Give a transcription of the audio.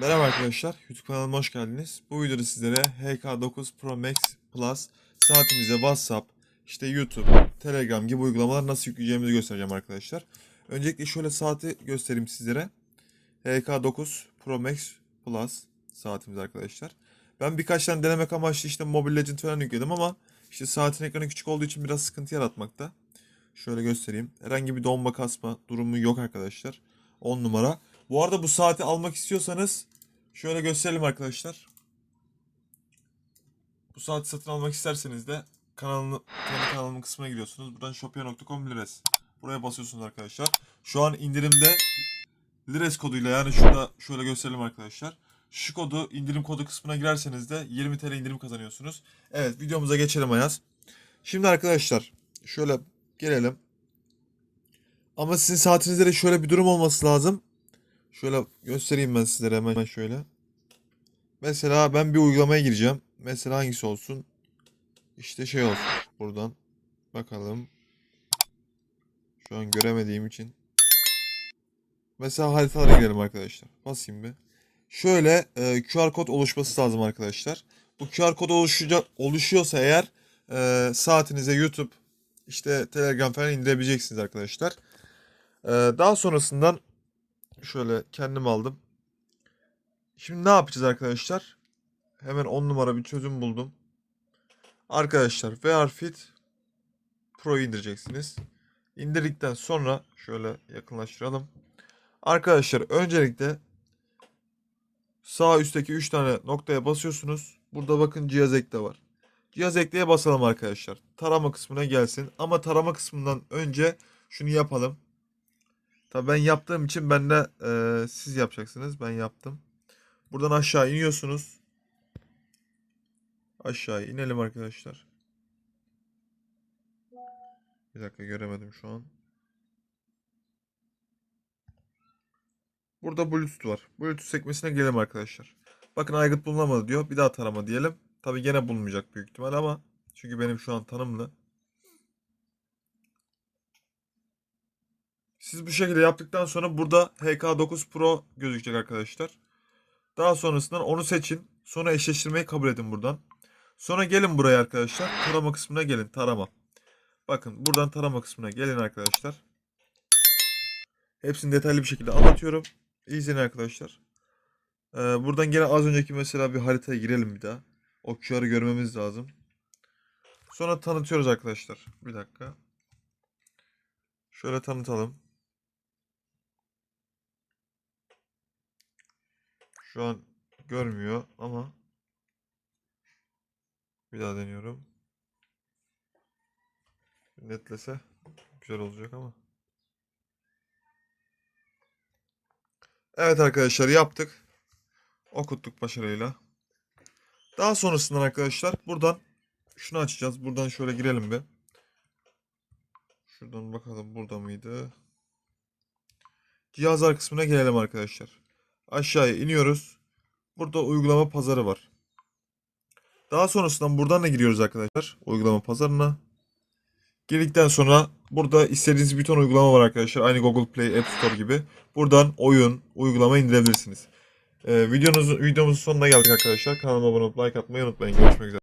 Merhaba arkadaşlar, YouTube kanalıma hoş geldiniz. Bu videoda sizlere HK9 Pro Max Plus saatimize WhatsApp, işte YouTube, Telegram gibi uygulamalar nasıl yükleyeceğimizi göstereceğim arkadaşlar. Öncelikle şöyle saati göstereyim sizlere. HK9 Pro Max Plus saatimiz arkadaşlar. Ben birkaç tane denemek amaçlı işte Mobile Legend falan yükledim ama işte saatin ekranı küçük olduğu için biraz sıkıntı yaratmakta. Şöyle göstereyim. Herhangi bir donma kasma durumu yok arkadaşlar. 10 numara. Bu arada bu saati almak istiyorsanız şöyle gösterelim arkadaşlar. Bu saati satın almak isterseniz de kanalını, kendi kanalımın kısmına gidiyorsunuz. Buradan shopia.com lires. Buraya basıyorsunuz arkadaşlar. Şu an indirimde lires koduyla yani şurada şöyle gösterelim arkadaşlar. Şu kodu indirim kodu kısmına girerseniz de 20 TL indirim kazanıyorsunuz. Evet videomuza geçelim Ayaz. Şimdi arkadaşlar şöyle gelelim. Ama sizin saatinizde de şöyle bir durum olması lazım. Şöyle göstereyim ben sizlere hemen şöyle. Mesela ben bir uygulamaya gireceğim. Mesela hangisi olsun? İşte şey olsun. Buradan bakalım. Şu an göremediğim için. Mesela haritalara girelim arkadaşlar. Basayım bir. Şöyle e, QR kod oluşması lazım arkadaşlar. Bu QR kod oluşacak oluşuyorsa eğer e, saatinize YouTube işte Telegram falan indirebileceksiniz arkadaşlar. E, daha sonrasından şöyle kendim aldım. Şimdi ne yapacağız arkadaşlar? Hemen 10 numara bir çözüm buldum. Arkadaşlar VR Fit Pro'yu indireceksiniz. İndirdikten sonra şöyle yakınlaştıralım. Arkadaşlar öncelikle sağ üstteki 3 tane noktaya basıyorsunuz. Burada bakın cihaz ekle var. Cihaz ekleye basalım arkadaşlar. Tarama kısmına gelsin. Ama tarama kısmından önce şunu yapalım. Tabii ben yaptığım için ben de eee, siz yapacaksınız. Ben yaptım. Buradan aşağı iniyorsunuz. Aşağı inelim arkadaşlar. Bir dakika göremedim şu an. Burada Bluetooth var. Bluetooth sekmesine gelelim arkadaşlar. Bakın aygıt bulunamadı diyor. Bir daha tarama diyelim. Tabii gene bulunmayacak büyük ihtimal ama çünkü benim şu an tanımlı. Siz bu şekilde yaptıktan sonra burada HK9 Pro gözükecek arkadaşlar. Daha sonrasında onu seçin. Sonra eşleştirmeyi kabul edin buradan. Sonra gelin buraya arkadaşlar. Tarama kısmına gelin. Tarama. Bakın buradan tarama kısmına gelin arkadaşlar. Hepsini detaylı bir şekilde anlatıyorum. İzleyin arkadaşlar. Ee, buradan gene az önceki mesela bir haritaya girelim bir daha. O QR'ı görmemiz lazım. Sonra tanıtıyoruz arkadaşlar. Bir dakika. Şöyle tanıtalım. Şu an görmüyor ama bir daha deniyorum. Netlese güzel olacak ama. Evet arkadaşlar yaptık. Okuttuk başarıyla. Daha sonrasında arkadaşlar buradan şunu açacağız. Buradan şöyle girelim bir. Şuradan bakalım burada mıydı? Cihazlar kısmına gelelim arkadaşlar. Aşağıya iniyoruz. Burada uygulama pazarı var. Daha sonrasında buradan da giriyoruz arkadaşlar. Uygulama pazarına. Girdikten sonra burada istediğiniz bir ton uygulama var arkadaşlar. Aynı Google Play App Store gibi. Buradan oyun, uygulama indirebilirsiniz. Ee, videonuz, videomuzun sonuna geldik arkadaşlar. Kanalıma abone olup like atmayı unutmayın. Görüşmek üzere.